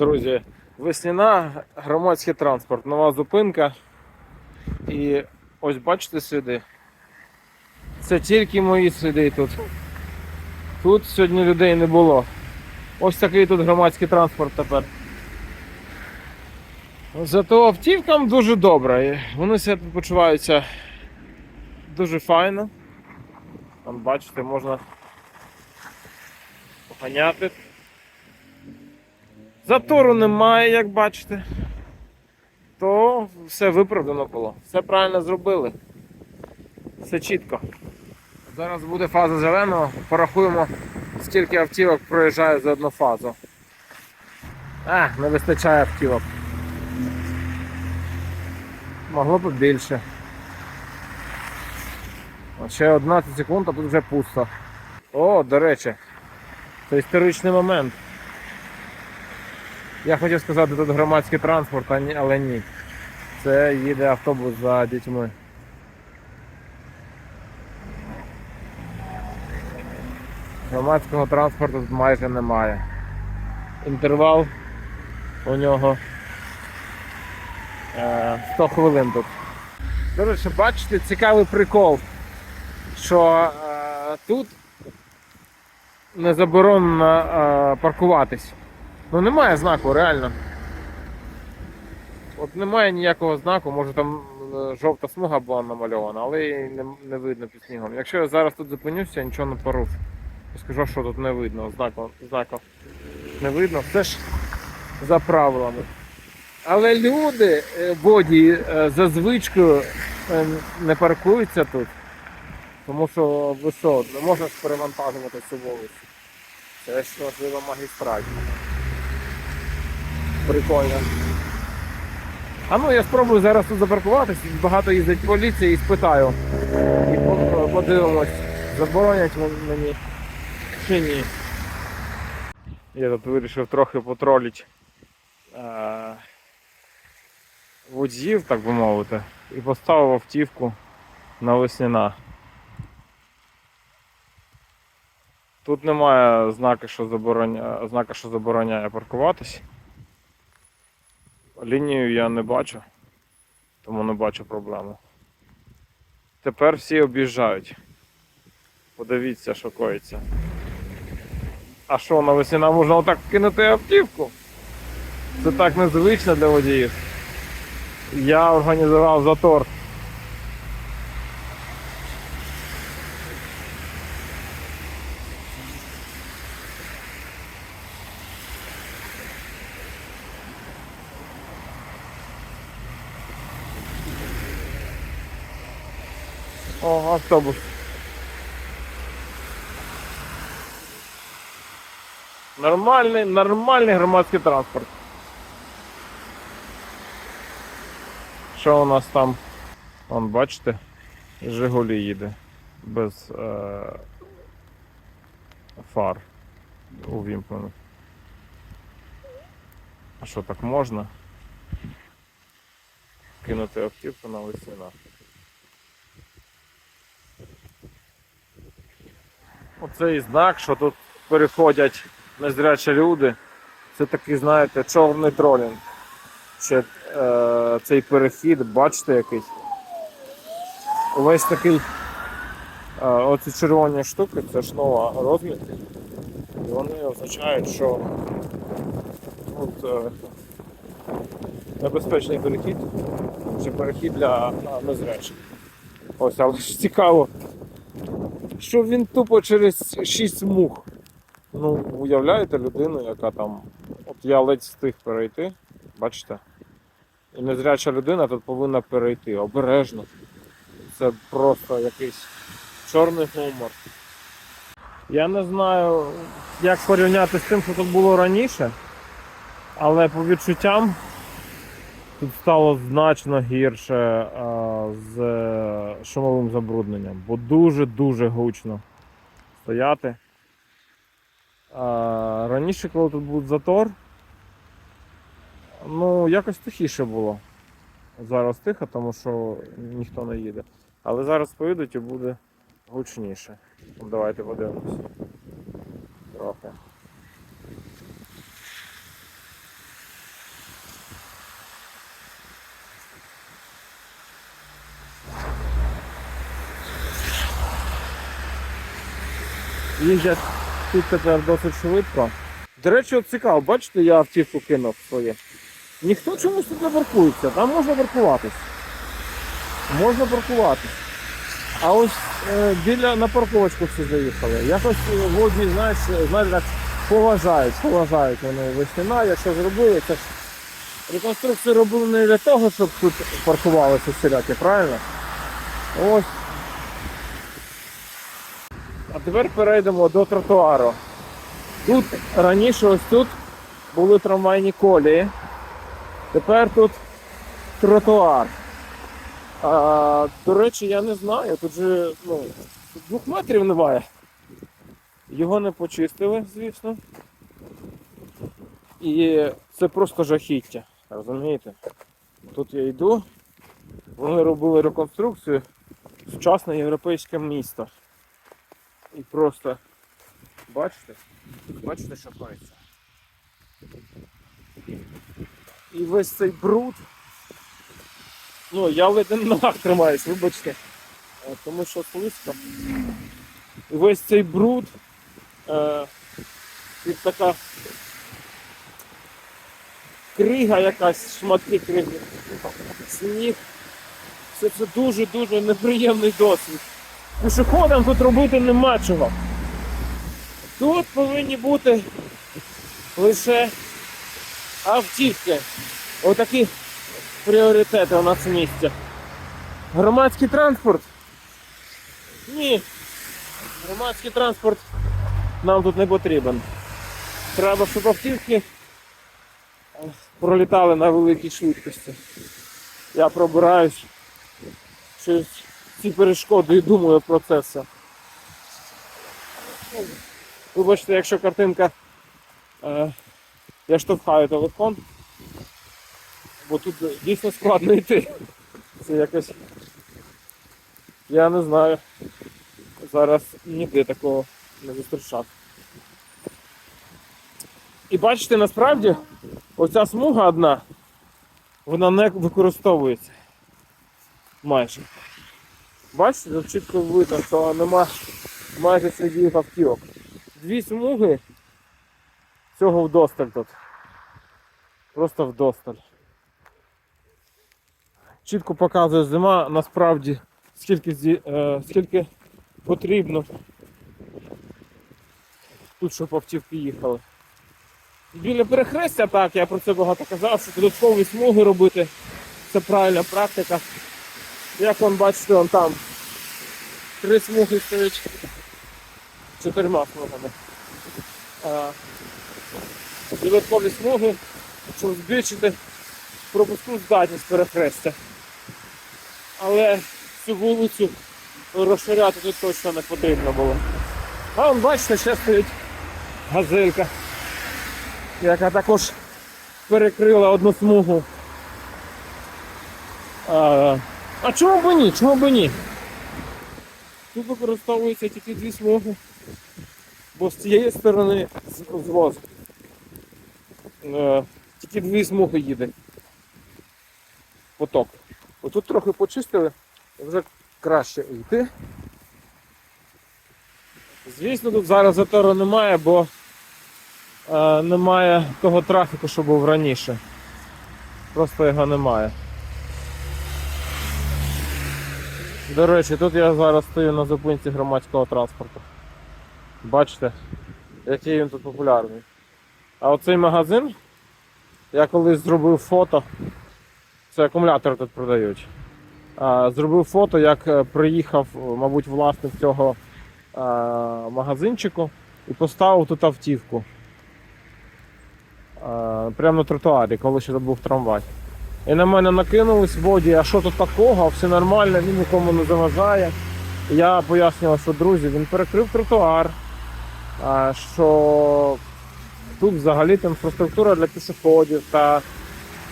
Друзі, весняна, громадський транспорт, нова зупинка. І ось бачите сліди. Це тільки мої сліди тут. Тут сьогодні людей не було. Ось такий тут громадський транспорт тепер. Зато автівкам дуже добре. Вони себе почуваються дуже файно. Там бачите, можна поганяти. Затору немає, як бачите. То все виправдано було. Все правильно зробили. Все чітко. Зараз буде фаза зеленого. Порахуємо, скільки автівок проїжджає за одну фазу. А, не вистачає автівок. Могло б більше. Ще 11 секунд, а тут вже пусто. О, до речі, це історичний момент. Я хотів сказати, тут громадський транспорт, але ні. Це їде автобус за дітьми. Громадського транспорту майже немає. Інтервал у нього е, 100 хвилин тут. До речі, бачите, цікавий прикол, що е, тут не заборонено е, паркуватись. Ну немає знаку, реально. От немає ніякого знаку, може там е, жовта смуга була намальована, але її не, не видно під снігом. Якщо я зараз тут зупинюся, я нічого не порушу. Я скажу, що тут не видно, знаку, знаку не видно, все ж за правилами. Але люди, е, водії е, за звичкою не паркуються тут, тому що ви не можна перевантажувати цю вулицю. Це ж важлива магістраль. Прикольно. А ну я спробую зараз тут запаркуватись, багато їздить поліція і спитаю. І подивимось, заборонять мені чи ні. Я тут вирішив трохи потролити е- водіїв, так би мовити, і поставив автівку на весняна. Тут немає знака, що забороняє, знака, що забороняє паркуватись. Лінію я не бачу, тому не бачу проблеми. Тепер всі об'їжджають. Подивіться, що коїться. А що, на весіна можна отак кинути автівку? Це так незвично для водіїв. Я організував затор. О, автобус. Нормальний, нормальний громадський транспорт. Що у нас там? Вон, бачите, Жигулі їде без е- фар увімкнених. А що так можна? Кинути автівку на весіна. Оцей знак, що тут переходять незрячі люди. Це такий, знаєте, чорний тролінг. Ще е, цей перехід, бачите який. Весь такий. Е, оці червоні штуки, це ж нова розмітка. І вони означають, що тут е, небезпечний перехід, чи перехід для незрячих. Ось, але ж цікаво, що він тупо через 6 мух. Ну, уявляєте людину, яка там. От я ледь встиг перейти, бачите? І незряча людина тут повинна перейти обережно. Це просто якийсь чорний гумор. Я не знаю, як порівняти з тим, що тут було раніше, але по відчуттям тут стало значно гірше а, з е, шумовим забрудненням, бо дуже-дуже гучно стояти. А, раніше, коли тут був затор, ну якось тихіше було. Зараз тихо, тому що ніхто не їде. Але зараз поїдуть і буде гучніше. Давайте подивимось. Трохи. Їздять тут тепер досить швидко. До речі, от цікаво, бачите, я автівку кинув своє. Ніхто чомусь тут не паркується, там можна паркуватись. Можна паркуватись. А ось е, біля на парковочку всі заїхали. Якось е, водії, знаєш, знаєш, так поважають, поважають вони весняна, якщо зробили, це ж реконструкцію робили не для того, щоб тут паркувалися всіляки, правильно? Ось. Тепер перейдемо до тротуару. Тут раніше ось тут були трамвайні колії. Тепер тут тротуар. А, до речі, я не знаю. Тут же ну, двох метрів немає. Його не почистили, звісно. І це просто жахіття. Розумієте? Тут я йду. Вони робили реконструкцію сучасне європейське місто. І просто бачите? Бачите, що коїться? І весь цей бруд. Ну, я ледь на ногах тримаюсь, вибачте. Е, Тому що слизько. І весь цей бруд. Е, і така крига якась, шматки криги, сніг. Все це дуже-дуже неприємний досвід. Пішоходам тут робити нема чого. Тут повинні бути лише автівки. Отакі пріоритети у нас в місті. Громадський транспорт? Ні. Громадський транспорт нам тут не потрібен. Треба, щоб автівки е, пролітали на великій швидкості. Я пробираюсь через ці перешкоди і думаю про це все. Вибачте, якщо картинка е, я штовхаю телефон, бо тут дійсно складно йти. Це якось. Я не знаю. Зараз ніде такого не зустрічав. І бачите, насправді оця смуга одна, вона не використовується. Майже. Бачите, чітко видно, що нема майже слідів автівок. Дві смуги цього вдосталь тут. Просто вдосталь. Чітко показує зима насправді скільки, е, скільки потрібно тут, щоб автівки їхали. Біля перехрестя, так, я про це багато казав, що додаткові смуги робити. Це правильна практика. Як вон бачите, вон там три смуги стоять чотирма смугами. А, додаткові смуги, щоб збільшити пропускну здатність перехрестя. Але цю вулицю розширяти тут точно не потрібно було. А вон бачите, ще стоїть газелька, яка також перекрила одну смугу. А, а чому б ні? Чому б ні? Тут використовуються тільки дві смуги, бо з цієї сторони звоз. Е, тільки дві смуги їде. Поток. Отут трохи почистили, вже краще йти. Звісно, тут зараз затору немає, бо е, немає того трафіку, що був раніше. Просто його немає. До речі, тут я зараз стою на зупинці громадського транспорту. Бачите, який він тут популярний. А оцей магазин, я колись зробив фото, це акумулятори тут продають. Зробив фото, як е, приїхав, мабуть, власник цього магазинчику і поставив тут автівку. Прямо на тротуарі, коли ще був трамвай. І на мене накинулись воді, а що тут такого, все нормально, він нікому не заважає. Я пояснював, що друзі, він перекрив тротуар, що тут взагалі інфраструктура для пішоходів та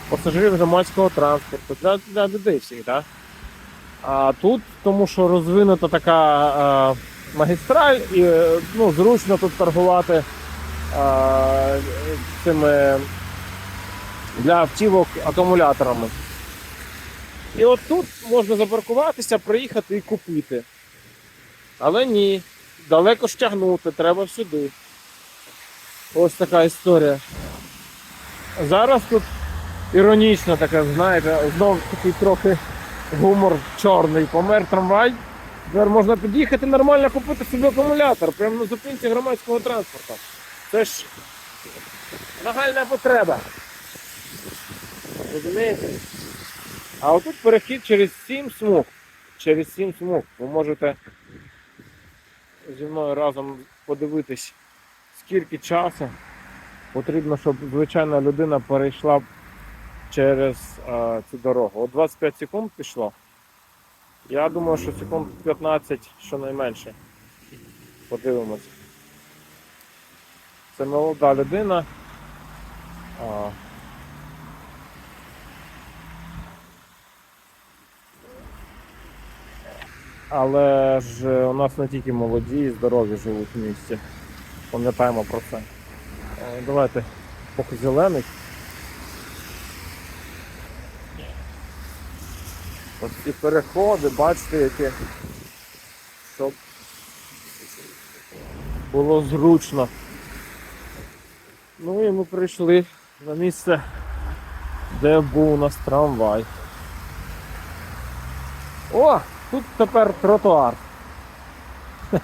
пасажирів громадського транспорту, для, для людей всіх. Да? А тут, тому що розвинута така а, магістраль і ну, зручно тут торгувати а, цими для автівок акумуляторами. І от тут можна запаркуватися, приїхати і купити. Але ні. далеко ж треба сюди. Ось така історія. Зараз тут іронічно таке, знаєте, знов такий трохи гумор чорний. Помер трамвай. Тепер можна під'їхати нормально купити собі акумулятор, прямо на зупинці громадського транспорту. Це ж нагальна потреба. Розумієте? А отут перехід через 7 смуг. Через 7 смуг. Ви можете зі мною разом подивитись, скільки часу потрібно, щоб звичайна людина перейшла через е, цю дорогу. От 25 секунд пішло. Я думаю, що секунд 15 щонайменше. Подивимось. Це молода людина. А, Але ж у нас не тільки молоді і здорові живуть в місті. Пам'ятаємо про це. Е, Давайте поки зелений. Ось ці переходи, бачите, які. Щоб було зручно. Ну і ми прийшли на місце, де був у нас трамвай. О! Тут тепер тротуар.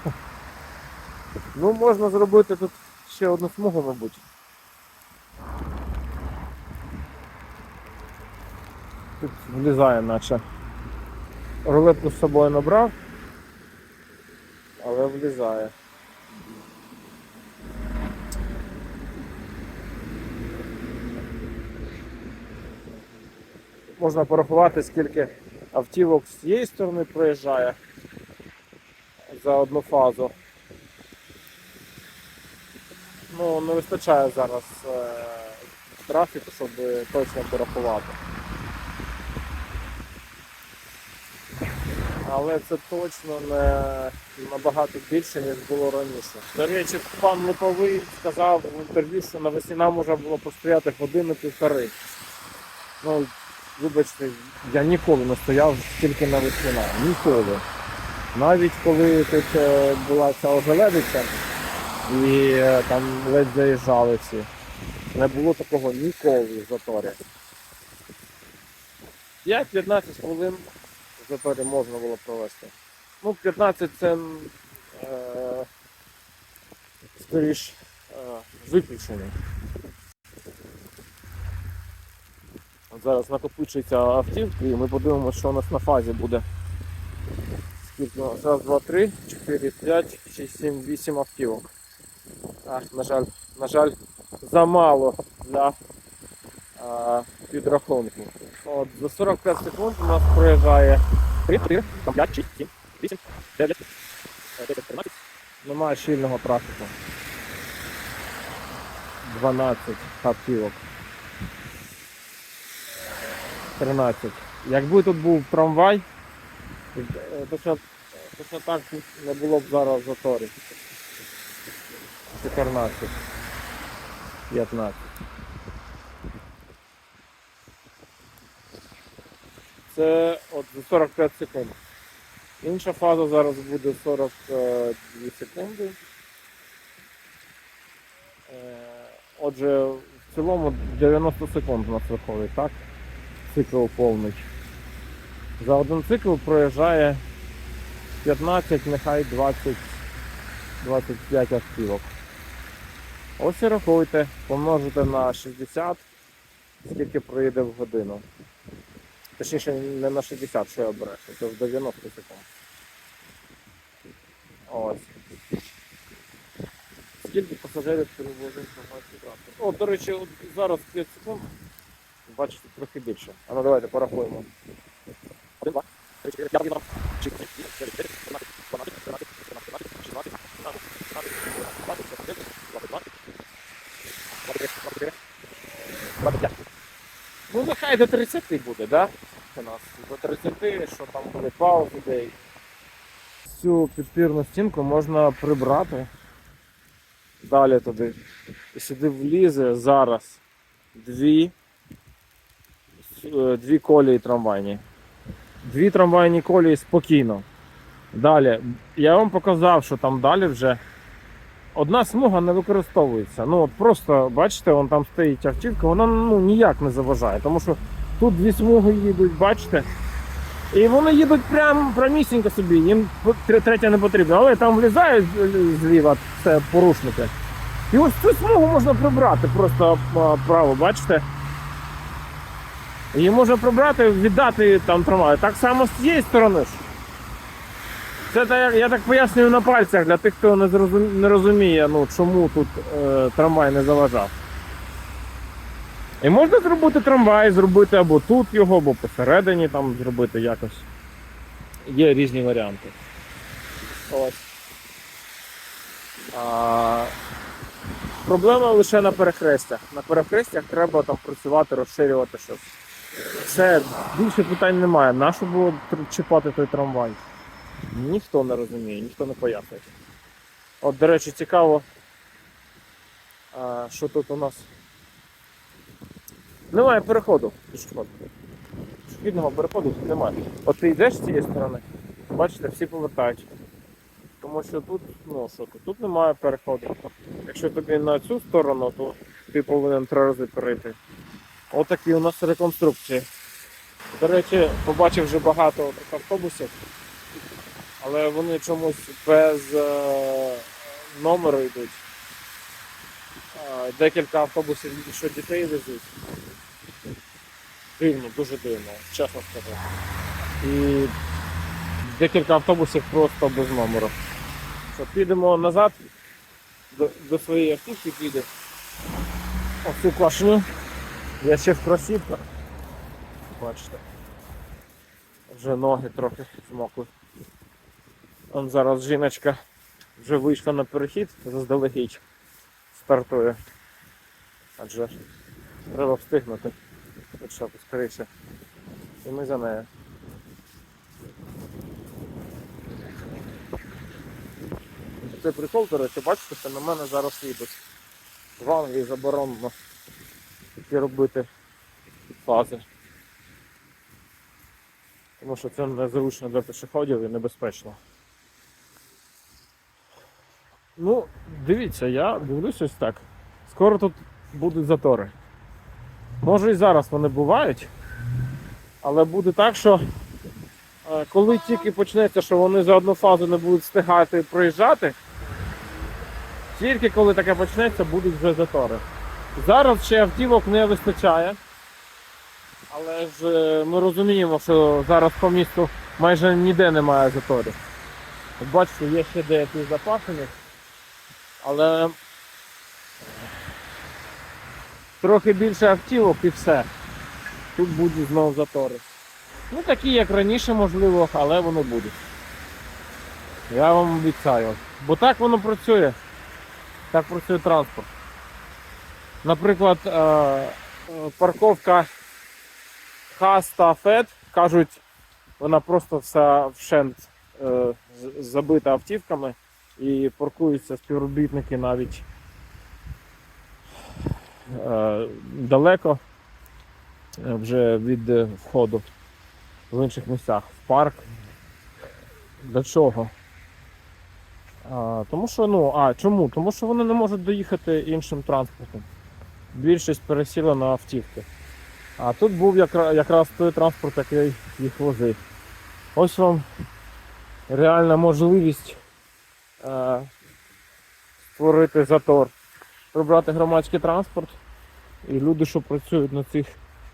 Ну, можна зробити тут ще одну смугу, мабуть. Тут влізає наче. Рулетку з собою набрав, але влізає. Можна порахувати, скільки автівок з цієї сторони проїжджає за одну фазу. Ну, не вистачає зараз е, трафіку, щоб точно порахувати. Але це точно не набагато більше, ніж було раніше. До речі, пан Липовий сказав в інтерв'ю, що навесні нам можна було постояти годину півтори. Ну, вибачте, я ніколи не стояв тільки на весна. Ніколи. Навіть коли тут е, була ця ожеледиця і е, там ледь заїжджали всі. Не було такого ніколи в заторі. 5-15 хвилин в заторі можна було провести. Ну, 15 це е, скоріш е, виключення. От зараз накопичується автівки і ми подивимося, що у нас на фазі буде. Скільки у нас? Раз, два, три, чотири, п'ять, шість, сім, вісім автівок. А, на жаль, на жаль, замало для а, підрахунку. От, за 45 секунд у нас проїжджає 3, 4, 5, 6, 7, 8, 9, 10, 13. Немає щільного трафіку. 12 автівок. 13. Якби тут був трамвай, точно, точно так не було б зараз в заторі. 14. 15. Це от 45 секунд. Інша фаза зараз буде 42 секунди. Е, Отже, в цілому 90 секунд у нас виходить, так? Цикл повний. За один цикл проїжджає 15, нехай 20, 25 автівок. Ось і рахуйте, помножите на 60, скільки проїде в годину. Точніше, не на 60, що я брешу, це в 90 секунд. Ось. Скільки пасажирів перевозить громадський транспорт? О, до речі, зараз 5 секунд. Бачите, трохи більше. А ну давайте порахуємо. 1, 2, 3, 4, 5, 6, 7, 8, 9, 10, 11, 12, 13, 14, 15, 16, 17, 18, 20, 21, 22, 23, 24, 25. Ну нехай до 30 буде, да? У нас до 30, що там були паузи деякі. Цю підпірну стінку можна прибрати далі туди. І сюди влізе зараз дві, е, дві колії трамвайні. Дві трамвайні колії спокійно. Далі, я вам показав, що там далі вже одна смуга не використовується. Ну от просто, бачите, вон там стоїть автівка, вона ну, ніяк не заважає, тому що тут дві смуги їдуть, бачите. І вони їдуть прям прямісінько собі, їм тр- третя не потрібна, але там влізають зліва, це порушники. І ось цю смугу можна прибрати, просто право, бачите? Її можна прибрати, віддати там трамваю. Так само з цієї сторони. Це я так пояснюю на пальцях для тих, хто не, розуміє, ну, чому тут е, трамвай не заважав. І можна зробити трамвай, зробити або тут його, або посередині там зробити якось. Є різні варіанти. Ось. А, проблема лише на перехрестях. На перехрестях треба там працювати, розширювати щось. Все, більше питань немає. Нащо було чіпати той трамвай? Ніхто не розуміє, ніхто не пояснює. От, до речі, цікаво, що тут у нас. Немає переходу пішохідного. Пішохідного переходу тут немає. От ти йдеш з цієї сторони, бачите, всі повертають. Тому що тут, ну що тут, тут немає переходу. Якщо тобі на цю сторону, то ти повинен три рази перейти. Отакі у нас реконструкції. До речі, побачив вже багато автобусів, але вони чомусь без е, номеру йдуть. Декілька автобусів, що дітей везуть. Дивно, дуже дивно, чесно скажу. І декілька автобусів просто без номеру. Що, підемо назад до, до своєї автівки піде. Ось цю квашню. Я ще в кросівках. Бачите. Вже ноги трохи змокли. Он зараз жіночка вже вийшла на перехід, заздалегідь стартує. Адже треба встигнути. Що скоріше. І ми за нею. Це прикол, до речі, бачите, що на мене зараз їдуть. В Англії заборонено такі робити фази. Тому що це незручно для пішоходів і небезпечно. Ну, дивіться, я дивлюсь ось так. Скоро тут будуть затори. Може і зараз вони бувають, але буде так, що е, коли тільки почнеться, що вони за одну фазу не будуть встигати проїжджати, тільки коли таке почнеться, будуть вже затори. Зараз ще автівок не вистачає. Але ж е, ми розуміємо, що зараз по місту майже ніде немає заторів. Бачите, є ще деякі запасені, але трохи більше автівок і все. Тут будуть знову затори. Ну такі, як раніше, можливо, але вони будуть. Я вам обіцяю. Бо так воно працює. Так працює транспорт. Наприклад, е, е, парковка Хас та Фет кажуть, вона просто вся вщент е, забита автівками і паркуються співробітники навіть далеко вже від входу в інших місцях, в парк. Для чого? А, тому що, ну, а чому? Тому що вони не можуть доїхати іншим транспортом. Більшість пересіла на автівки. А тут був якра- якраз той транспорт, який їх возив. Ось вам реальна можливість е, створити затор, прибрати громадський транспорт і люди, що працюють на цих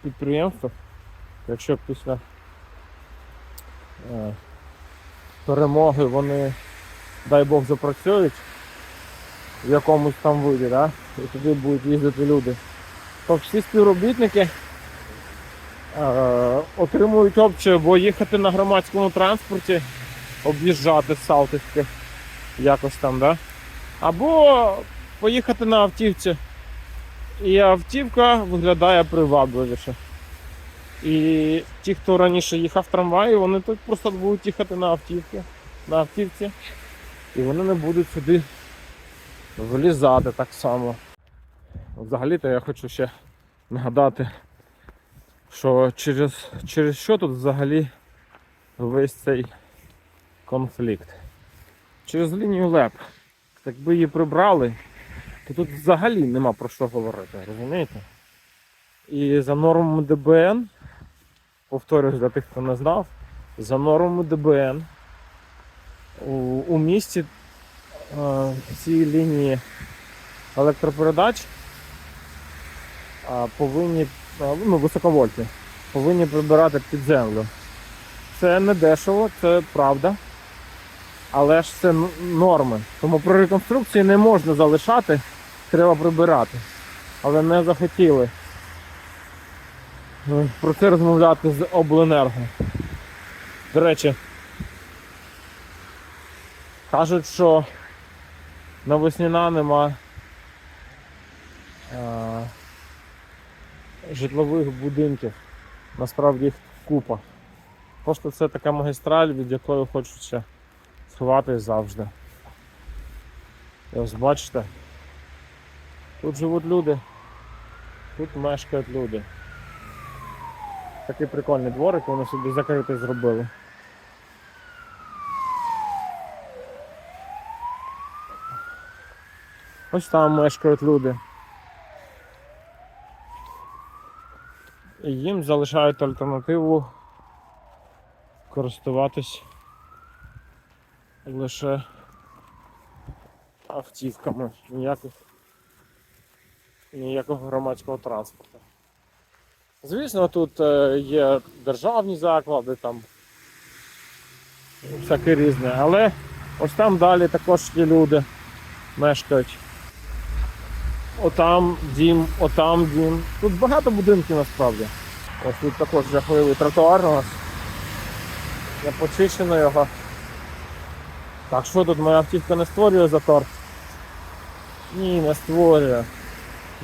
підприємствах, якщо після е, перемоги вони, дай Бог, запрацюють в якомусь там виді, да? І туди будуть їздити люди, то всі співробітники е, отримують опцію або їхати на громадському транспорті, об'їжджати Салтівки якось там, да? або поїхати на автівці. І автівка виглядає привабливіше. І ті, хто раніше їхав трамваї, вони тут просто будуть їхати на автівці, на автівці, і вони не будуть сюди влізати так само. Взагалі-то я хочу ще нагадати, що через, через що тут взагалі весь цей конфлікт. Через лінію ЛЕП. Якби її прибрали, то тут взагалі нема про що говорити, розумієте? І за нормами ДБН, повторюсь для тих, хто не знав, за нормами ДБН у, у місті е, ці лінії електропередач повинні, ну, високовольтні, повинні прибирати під землю. Це не дешево, це правда. Але ж це норми. Тому при реконструкції не можна залишати, треба прибирати. Але не захотіли е, про це розмовляти з обленерго. До речі, кажуть, що на Весняна нема житлових будинків. Насправді їх купа. Просто це така магістраль, від якої хочеться сховатись завжди. І ось бачите, тут живуть люди, тут мешкають люди. Такий прикольний дворик, вони собі закритий зробили. Ось там мешкають люди. Їм залишають альтернативу користуватись лише автівками, ніяких, ніякого громадського транспорту. Звісно, тут е, є державні заклади, там всяке різне, але ось там далі також є люди мешкають. Отам дім, отам дім. Тут багато будинків насправді. Ось тут також жахливий тротуар у нас. Не почищено його. Так, що тут моя автівка не створює затор? Ні, не створює.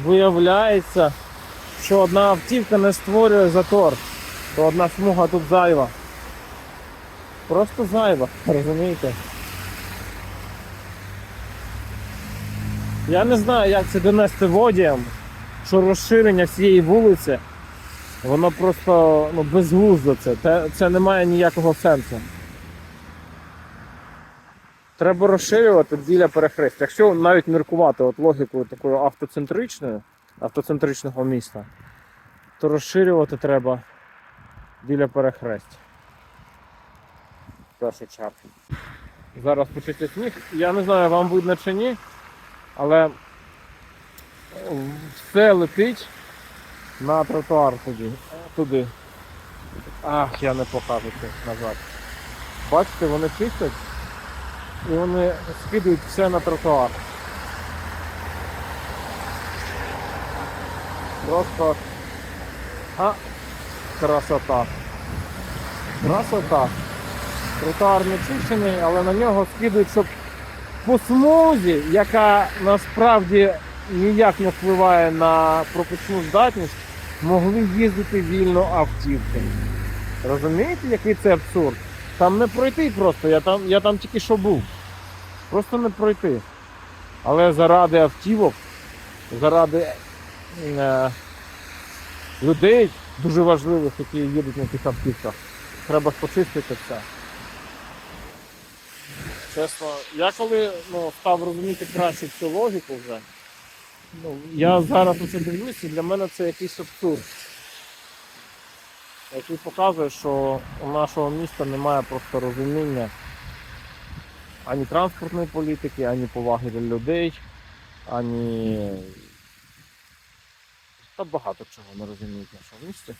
Виявляється, що одна автівка не створює затор, то одна смуга тут зайва. Просто зайва, розумієте? Я не знаю, як це донести водіям, що розширення всієї вулиці, воно просто ну, безглуздо це. Це, це не має ніякого сенсу. Треба розширювати біля перехрестя. Якщо навіть міркувати от логікою такою автоцентричною, автоцентричного міста, то розширювати треба біля перехрестя. В першу. Зараз почуття сніг. Я не знаю, вам видно чи ні, але все летить на тротуар туди. туди. Ах, я не покажу це назад. Бачите, вони чистять і вони скидують все на тротуар. Просто а, красота. Красота. Тротуар не чищений, але на нього скидують, щоб по смузі, яка насправді ніяк не впливає на пропускну здатність, могли їздити вільно автівки. Розумієте, який це абсурд? Там не пройти просто, я там, я там тільки що був. Просто не пройти. Але заради автівок, заради е, людей дуже важливих, які їдуть на тих автівках, треба почистити це. Чесно, я коли ну, став розуміти краще цю логіку вже, ну, я зараз оце дивлюся, і для мене це якийсь абсурд. Який показує, що у нашого міста немає просто розуміння ані транспортної політики, ані поваги до людей, ані. Та багато чого не розуміють в нашому місті.